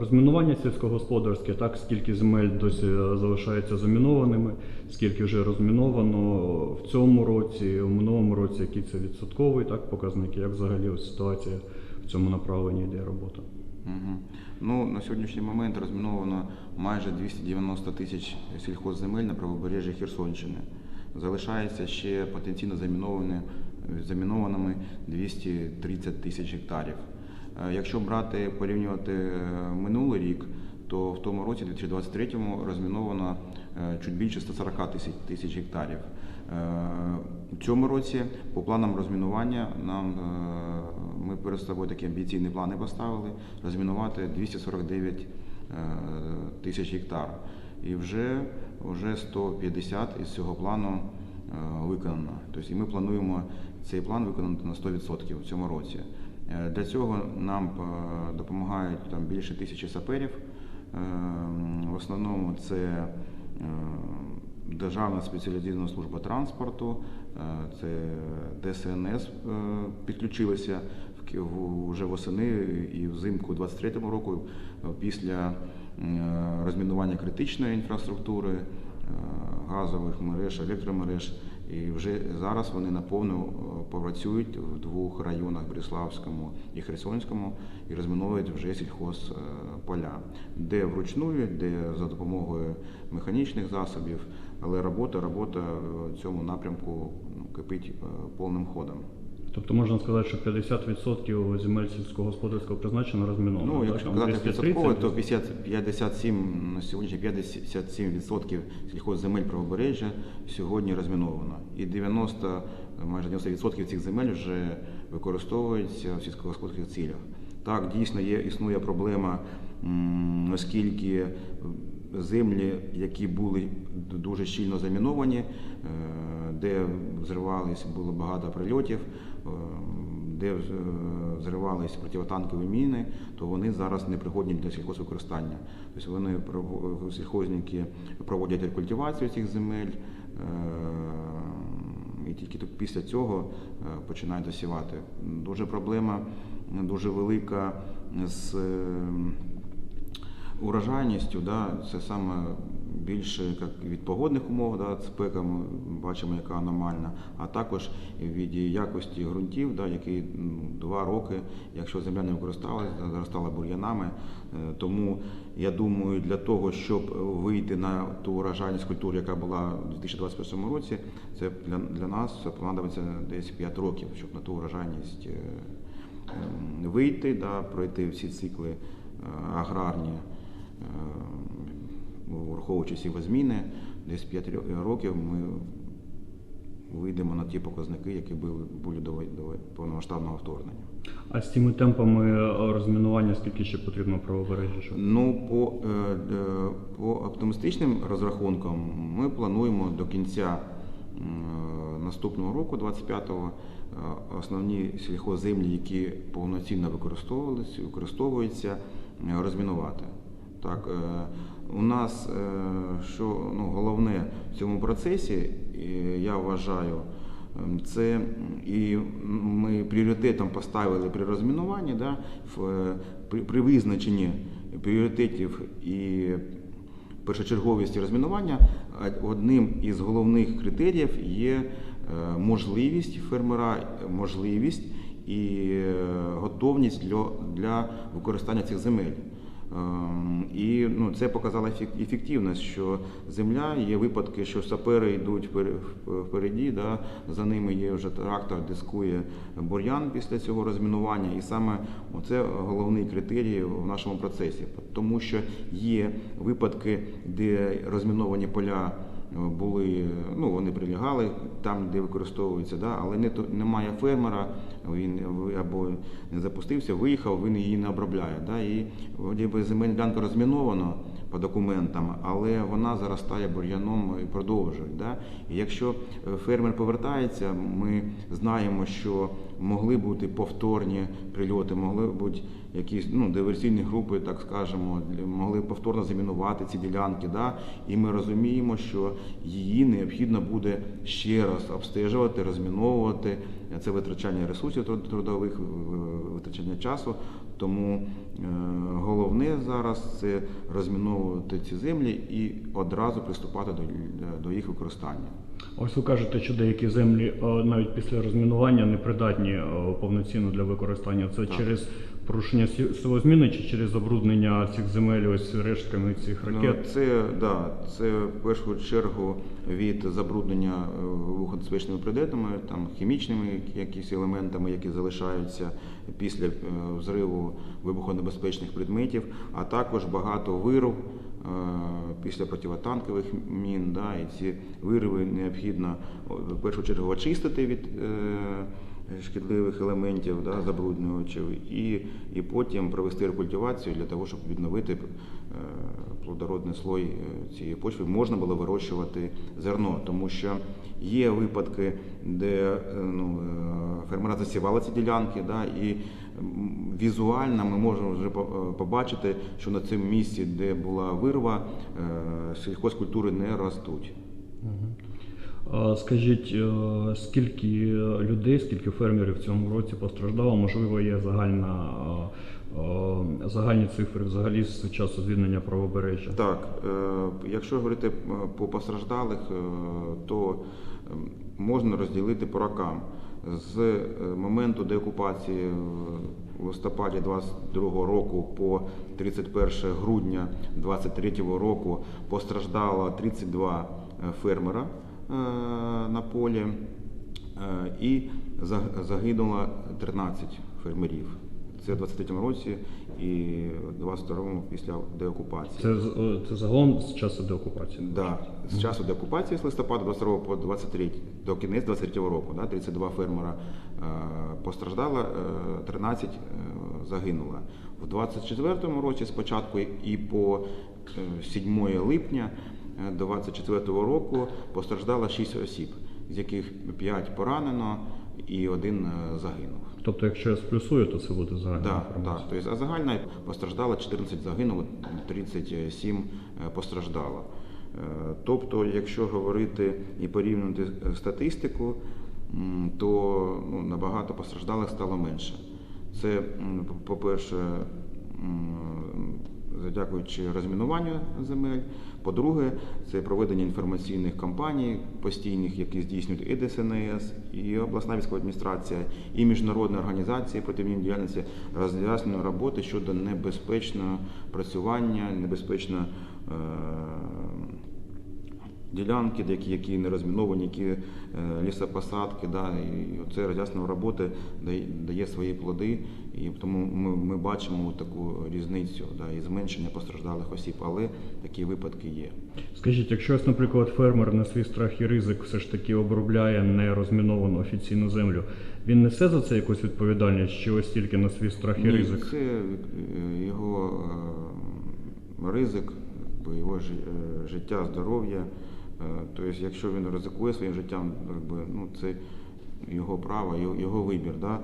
Розмінування сільськогосподарське, так скільки земель досі залишаються замінованими, скільки вже розміновано в цьому році, в минулому році, який це відсотковий так, показник, як взагалі ситуація в цьому направленні йде робота. Мгм. Ну, на сьогоднішній момент розміновано майже 290 тисяч сільхозземель на правобережжі Херсонщини. Залишається ще потенційно замінованими 230 тисяч гектарів. Е, Якщо брати, порівнювати е, минулий рік, то в тому році, 2023, розміновано е, чуть більше 140 тисяч, тисяч гектарів. У цьому році по планам розмінування нам ми перед собою такі амбіційні плани поставили розмінувати 249 е, тисяч гектар. І вже, вже 150 із цього плану виконано. Тобто і ми плануємо цей план виконати на 100% в цьому році. Е, Для цього нам е, допомагають там більше тисячі саперів. Е, В основному це Державна спеціалізована служба транспорту, це ДСНС підключилися вже восени і взимку 23-му року після розмінування критичної інфраструктури, газових мереж, електромереж. І вже зараз вони наповну е, попрацюють в двох районах Бриславському і Херсонському і розміновують вже сільхозполя, де вручну, де за допомогою механічних засобів, але робота, робота в цьому напрямку ну, кипить е, повним ходом. Тобто можна сказати, що 50% земель сільськогосподарського призначення розміновано. Ну, якщо казати 230, відсотково, то 50, 57, на сьогодні 57% сільхозземель правобережжя сьогодні розміновано. І 90, майже 90% цих земель вже використовуються в сільськогосподарських цілях. Так, дійсно є, існує проблема, оскільки землі, які були дуже щільно заміновані, е, де взривались, було багато прильотів, де е, зривались противотанкові міни, то вони зараз не пригодні для сільхозвикористання. Тобто вони прово- сільхозники проводять рекультивацію цих земель. е, І тільки після цього е, починають засівати. Дуже проблема дуже велика з е, урожайністю, да, це саме більше як від погодних умов, да, спека ми бачимо, яка аномальна, а також від якості ґрунтів, да, які ну, два роки, якщо земля не використовувалася, заростала бур'янами. Е, Тому я думаю, для того, щоб вийти на ту урожайність культур, яка була у 2021 році, це для, для нас понадобиться десь 5 років, щоб на ту урожайність е, ем, вийти, да, пройти всі цикли е, аграрні, враховуючи всі зміни, десь 5 років ми вийдемо на ті показники, які були, були до, до повномасштабного вторгнення. А з цими темпами е, розмінування скільки ще потрібно правобережжя? Ну, по, е, е, по оптимістичним розрахункам ми плануємо до кінця наступного року, 25-го, е, основні сільхозземлі, які повноцінно використовувалися, використовуються, розмінувати. Так, у нас е, що ну, головне в цьому процесі, я вважаю, Ем, Це і ми пріоритетом поставили при розмінуванні, да, е, при, при визначенні пріоритетів і першочерговості розмінування одним із головних критеріїв є е, можливість фермера, можливість і готовність для, для використання цих земель. Ем, І ну, це показало ефек- ефективність, що земля є випадки, що сапери йдуть впер- впереді, да, за ними є вже трактор, дискує бур'ян після цього розмінування. І саме це головний критерій в нашому процесі, тому що є випадки, де розміновані поля. е, Були, ну вони прилягали там, де використовуються, да, але не немає фермера, він або не запустився, виїхав, він її не обробляє. Да, і вроді би земельна ділянка розмінована по документам, але вона заростає бур'яном і продовжує. Да. І якщо е, фермер повертається, ми знаємо, що могли бути повторні прильоти, могли бути якісь ну, диверсійні групи, так скажемо, могли повторно замінувати ці ділянки. Да? І ми розуміємо, що її необхідно буде ще раз обстежувати, розміновувати. Це витрачання ресурсів труд- трудових, витрачання часу. Тому е, головне. зараз це розміновувати ці землі і одразу приступати до, до їх використання. Ось ви кажете, що деякі землі е, навіть після розмінування не придатні е, повноцінно для використання. Це Так. через порушення сі- силозміни чи через забруднення цих земель ось рештками цих Ну, це, да, це в першу чергу від забруднення е, предметами, там, хімічними якісь елементами, які залишаються після е, взриву вибухонебезпечних предметів, а також багато вирв е, після противотанкових мін. Да, і ці вириви необхідно в першу чергу очистити від шкідливих елементів, да, забруднювачів, і, і потім провести рекультивацію для того, щоб відновити е, плодородний слой е, цієї почви. Можна було вирощувати зерно, тому що є випадки, де е, ну, фермера засівали ці ділянки, да, і візуально ми можемо вже побачити, що на цьому місці, де була вирва, сільхозкультури не ростуть. А Скажіть, е, скільки людей, скільки фермерів в цьому році постраждало? Можливо, є загальна, е, е, загальні цифри взагалі з часу звільнення правобережжя? Так, е, якщо говорити е, по постраждалих, е, то е, можна розділити по рокам. З е, моменту деокупації в листопаді 22 року по 31 грудня 23 року постраждало 32 фермера е, на полі е, і за- загинуло 13 фермерів. Це в 23-му році і в 22-му після деокупації. Це, е, це загалом з часу деокупації? Да, з часу деокупації з листопада 22 по 23, до кінець 23 року, да, 32 фермера е, постраждало, е, 13 е, загинуло. В 24 році спочатку і по е, 7 липня е, 24 року постраждало 6 осіб, з яких 5 поранено і один е, загинув. Тобто, якщо я сплюсую, то це буде загальна інформація. так. Тобто, а загальна постраждало 14 загинуло, 37 е, постраждало. Е, Тобто, якщо говорити і порівнювати статистику, то ну, набагато постраждалих стало менше. Це, по-перше, дякуючи розмінуванню земель. По-друге, це проведення інформаційних кампаній постійних, які здійснюють і ДСНС, і обласна військова адміністрація, і міжнародні організації протимінної діяльності роз'яснення роботи щодо небезпечного працювання, небезпечного е, ділянки, які, які не розміновані, які е, лісопосадки, да, і це роз'яснення роботи дає, дає свої плоди, і тому ми, ми бачимо таку різницю да, і зменшення постраждалих осіб, але такі випадки є. Скажіть, якщо ось, наприклад, фермер на свій страх і ризик все ж таки обробляє нерозміновану офіційну землю, він несе за це якусь відповідальність, чи ось тільки на свій страх і Ні, ризик? Це е, його е, ризик, його жи- життя, здоров'я. Тобто, якщо він ризикує своїм життям, якби, ну, це його право, його, вибір. Да?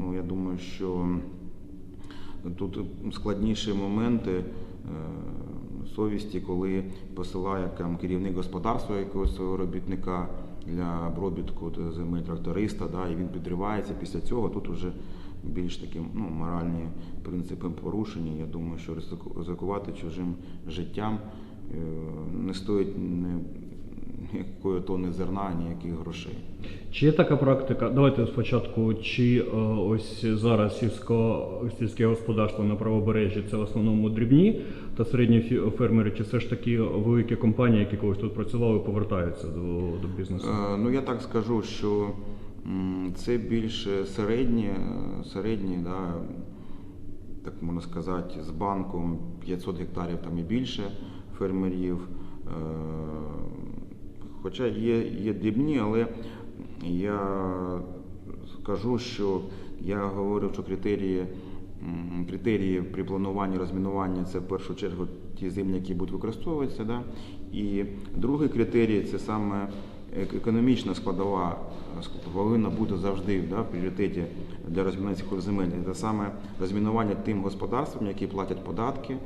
Ну, я думаю, що тут складніші моменти е, совісті, коли посилає там, керівник господарства якогось свого робітника для обробітку земель тракториста, да, і він підривається після цього. Тут вже більш такі ну, моральні принципи порушені. Я думаю, що ризикувати чужим життям не стоїть ні якої тони зерна, ніяких грошей. Чи є така практика? Давайте спочатку, чи е, ось зараз сільсько, сільське господарство на правобережжі це в основному дрібні та середні фермери, чи все ж таки великі компанії, які колись тут працювали, повертаються до, до бізнесу? Е, Ну я так скажу, що це більше середні, е, середні, да, так можна сказати, з банком 500 гектарів там і більше фермерів. Е, Хоча є, є дрібні, але я скажу, що я говорив, що критерії, критерії при плануванні розмінування це в першу чергу ті землі, які будуть використовуватися. Да? І другий критерій це саме економічна складова повинна бути завжди да, в пріоритеті для розмінування цих земель. Це саме розмінування тим господарствам, які платять податки,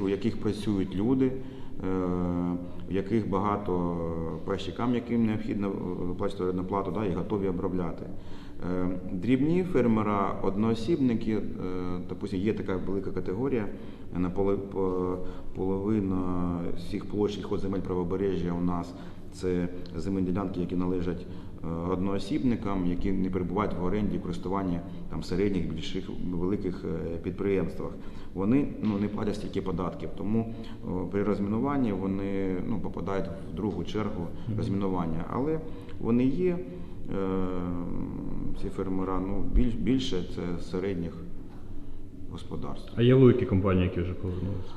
у яких працюють люди, е, в яких багато пащикам, яким необхідно е, виплачувати орендну да, і готові обробляти. Е, Дрібні фермера, одноосібники, допустим, є така велика категорія, на половина всіх площ сільхозземель правобережжя у нас це земельні ділянки, які належать одноосібникам, які не перебувають в оренді користуванні там середніх, більших великих підприємствах. Вони ну не платять стільки податків, тому о, при розмінуванні вони ну попадають в другу чергу розмінування. Але вони є. е, Ці фермера ну більш більше це середніх господарств. А є великі компанії, які вже повернулися?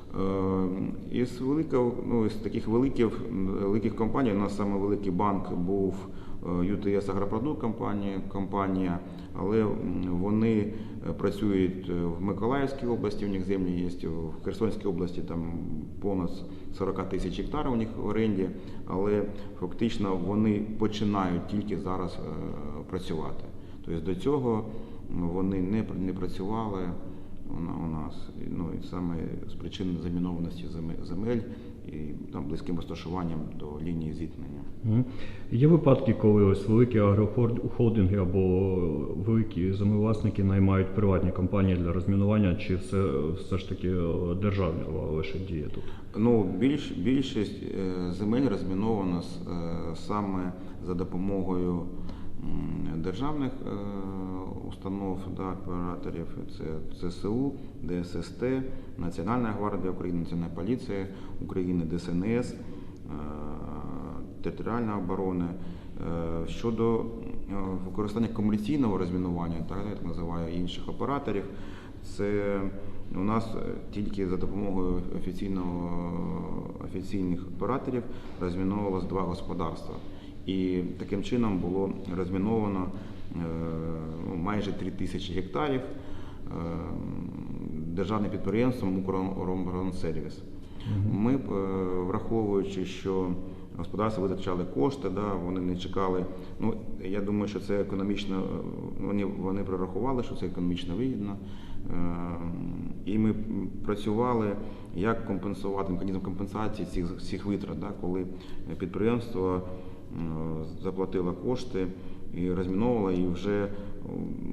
Е, Із великого, ну, із таких великих, великих компаній, у нас саме великий банк був е, UTS Агропродукт компанія, компанія, але вони е, працюють в Миколаївській області, у них землі є, в Херсонській області там понад 40 тисяч гектарів у них в оренді, але фактично вони починають тільки зараз працювати. Тобто до цього вони не, не працювали вона у нас. Ну і саме з причин замінованості земе- земель і там близьким розташуванням до лінії зіткнення. Є випадки, коли ось великі агрохолдинги або великі землевласники наймають приватні компанії для розмінування, чи все, все ж таки е, державна лише діє тут? Ну, більш, більшість е, земель розміновано е, саме за допомогою державних е, установ да, операторів. Це ЦСУ, ДССТ, Національна гвардія України, Національна поліція України, ДСНС, е, територіальна оборона. Е, Щодо використання комерційного розмінування, так я так називаю інших операторів, це у нас тільки за допомогою офіційного офіційних операторів розміновувалось два господарства. І таким чином було розміновано е, ну, майже 3 тисячі гектарів е, державним підприємством «Укроборонсервіс». Ми, е, враховуючи, що господарства витрачали кошти, да, вони не чекали. Ну, я думаю, що це економічно, вони, вони прорахували, що це економічно вигідно. І ми працювали, як компенсувати механізм компенсації цих, цих витрат, да, коли підприємство е, заплатило кошти і розміновувало, і вже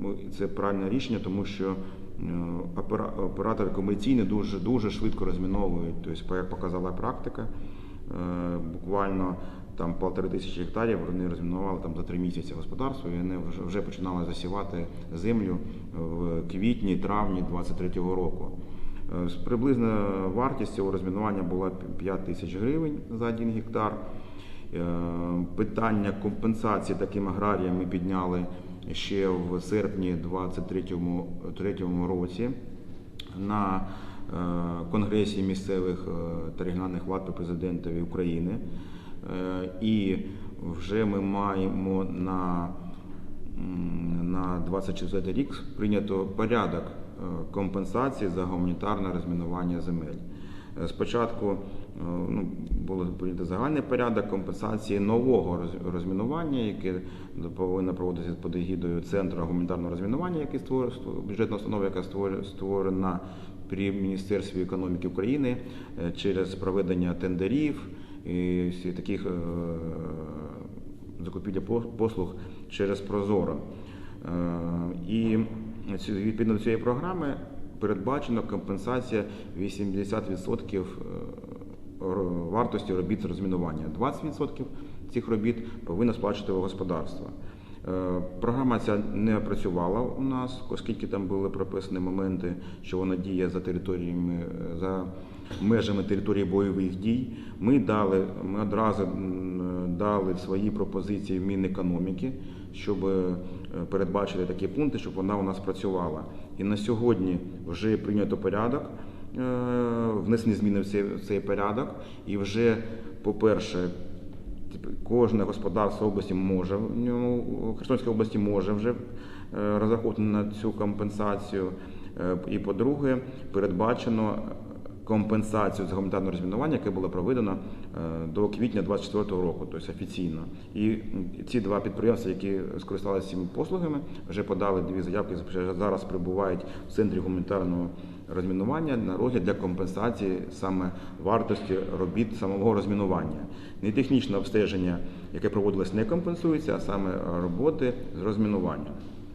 ну, це правильне рішення, тому що е, оператори комерційні дуже дуже швидко розміновують. Тобто, як показала практика, е, буквально там полтори тисячі гектарів вони розмінували там за три місяці господарство, і вони вже, починали засівати землю в квітні, травні 23-го року. Е, Приблизна вартість цього розмінування була 5 тисяч гривень за один гектар. Е, Питання компенсації таким аграріям ми підняли ще в серпні 2023 році на е, Конгресі місцевих е, та регіональних влад при президентові України. І вже ми маємо на на 24 рік прийнято порядок компенсації за гуманітарне розмінування земель. Спочатку ну, було прийнято загальний порядок компенсації нового роз- розмінування, яке повинно проводитися під егідою Центру гуманітарного розмінування, який створює бюджетна установа, яка створена при Міністерстві економіки України е, через проведення тендерів і таких е, закупівля пос- послуг через Прозоро. Е, І відповідно до цієї програми передбачено компенсація 80% е, ро- вартості робіт з розмінування. 20% цих робіт повинно сплачувати господарство. Е, Програма ця не працювала у нас, оскільки там були прописані моменти, що вона діє за територіями е, за межами території бойових дій. Ми дали, ми одразу дали свої пропозиції в Мінекономіки, щоб е, передбачити такі пункти, щоб вона у нас працювала. І на сьогодні вже прийнято порядок, внесені зміни в цей, в цей порядок, і вже, по-перше, Кожне господарство області може в ньому Херсонській області може вже е, розраховувати на цю компенсацію. Е, І по-друге, передбачено компенсацію з гуманітарного розмінування, яке було проведено е, до квітня 2024 року, тобто офіційно. І ці два підприємства, які скористалися цими послугами, вже подали дві заявки, зараз перебувають в центрі гуманітарного розмінування на розгляд для компенсації саме вартості робіт самого розмінування. Не технічне обстеження, яке проводилось, не компенсується, а саме роботи з розмінування.